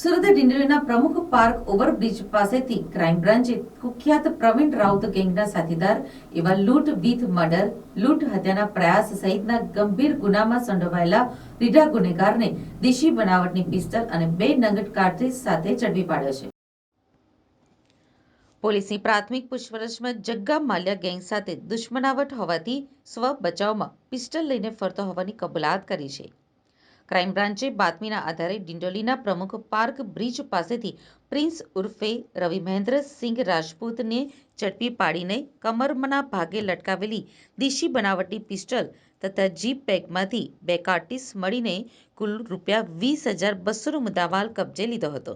સુરત ડિંડોલીના Pramukh park overbridge પાસેથી crime બ્રાન્ચે કુખ્યાત પ્રવીણ રાઉત ગેંગના સાથીદાર એવા લૂંટ, વિથ મર્ડર, લૂંટ હત્યાના પ્રયાસ સહિતના ગંભીર ગુનામાં સંડોવાયેલા રીઢા ગુનેગારને દેશી બનાવટની પિસ્તલ અને બે નંગટ કાર્ટ્રીજ સાથે ઝડપી પાડ્યો છે. પોલીસની પ્રાથમિક પૂછપરછમાં જગ્ગા માલ્યા ગેંગ સાથે દુશ્મનાવટ હોવાથી સ્વ બચાવમાં પિસ્ટલ લઈને ફરતો હોવાની કબૂલાત કરી છે. ક્રાઇમ બ્રાન્ચે બાતમીના આધારે ડિંડોલીના પ્રમુખ પાર્ક બ્રિજ પાસેથી પ્રિન્સ ઉર્ફે રવિ મહેન્દ્રસિંહ રાજપૂતને ઝડપી પાડીને કમરના ભાગે લટકાવેલી દેશી બનાવટી પિસ્ટલ તથા જીપ બેગમાંથી બે કાર્ટીસ મળીને કુલ રૂપિયા વીસ હજાર બસોનો મુદ્દામાલ કબજે લીધો હતો.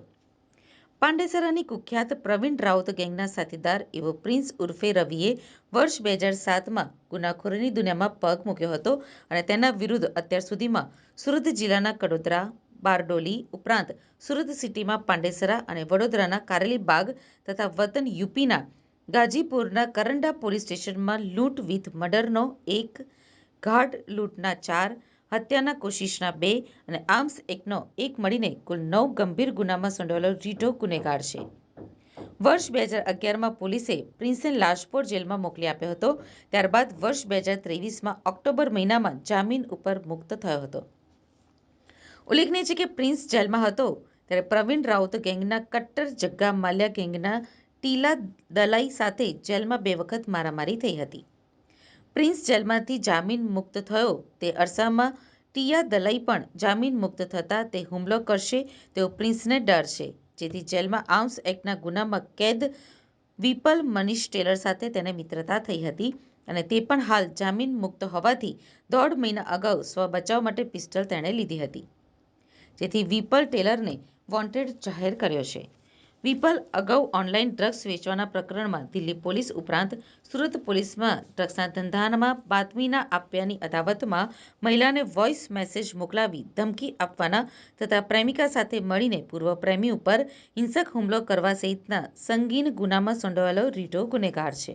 પાંડેસરાની કુખ્યાત પ્રવીણ રાઉત ગેંગના સાથીદાર એવો પ્રિન્સ ઉર્ફે રવિએ વર્ષ બે હજાર સાતમાં ગુનાખોરીની દુનિયામાં પગ મૂક્યો હતો અને તેના વિરુદ્ધ અત્યાર સુધીમાં સુરત જિલ્લાના કડોદરા, બારડોલી ઉપરાંત સુરત સિટીમાં પાંડેસરા અને વડોદરાના કારેલી બાગ તથા વતન યુપીના ગાજીપુરના કરંડા પોલીસ સ્ટેશનમાં લૂંટ વિથ મર્ડરનો એક ગાઢ લૂંટના ચાર હત્યાના કોશિશના બે અને આર્મ્સ એક્ટનો એક મળીને કુલ નવ ગંભીર ગુનામાં સંડોવાયેલો રીઢો ગુનેગાર છે. વર્ષ બે હજાર અગિયારમાં પોલીસે પ્રિન્સને લાજપોર જેલમાં મોકલી આપ્યો હતો. ત્યારબાદ વર્ષ બે હજાર ત્રેવીસમાં ઓક્ટોબર મહિનામાં જામીન ઉપર મુક્ત થયો હતો. ઉલ્લેખનીય છે કે પ્રિન્સ જેલમાં હતો ત્યારે પ્રવીણ રાઉત ગેંગના કટ્ટર જગ્ગા માલ્યા ગેંગના ટીલા દલાઈ સાથે જેલમાં બે વખત મારામારી થઈ હતી. પ્રિન્સ જેલમાંથી જામીન મુક્ત થયો. તે અરસામાં ટીયા દલાઈ પણ જામીન મુક્ત થતાં તે હુમલો કરશે તેવો પ્રિન્સને ડર છે. જેથી જેલમાં આર્મ્સ એક્ટના ગુનામાં કેદ વિપલ મનીષ ટેલર સાથે તેને મિત્રતા થઈ હતી અને તે પણ હાલ જામીન મુક્ત હોવાથી દોઢ મહિના અગાઉ સ્વ બચાવ માટે પિસ્ટલ તેણે લીધી હતી. જેથી વિપલ ટેલરને વોન્ટેડ જાહેર કર્યો છે. વિપલ અગાઉ ઓનલાઈન ડ્રગ્સ વેચવાના પ્રકરણમાં દિલ્હી પોલીસ ઉપરાંત સુરત પોલીસમાં ડ્રગ્સના ધંધામાં બાતમીના આપ્યાની અદાવતમાં મહિલાને વોઇસ મેસેજ મોકલાવી ધમકી આપવાના તથા પ્રેમિકા સાથે મળીને પૂર્વ પ્રેમી ઉપર હિંસક હુમલો કરવા સહિતના સંગીન ગુનામાં સંડોવાયેલો રીઢો ગુનેગાર છે.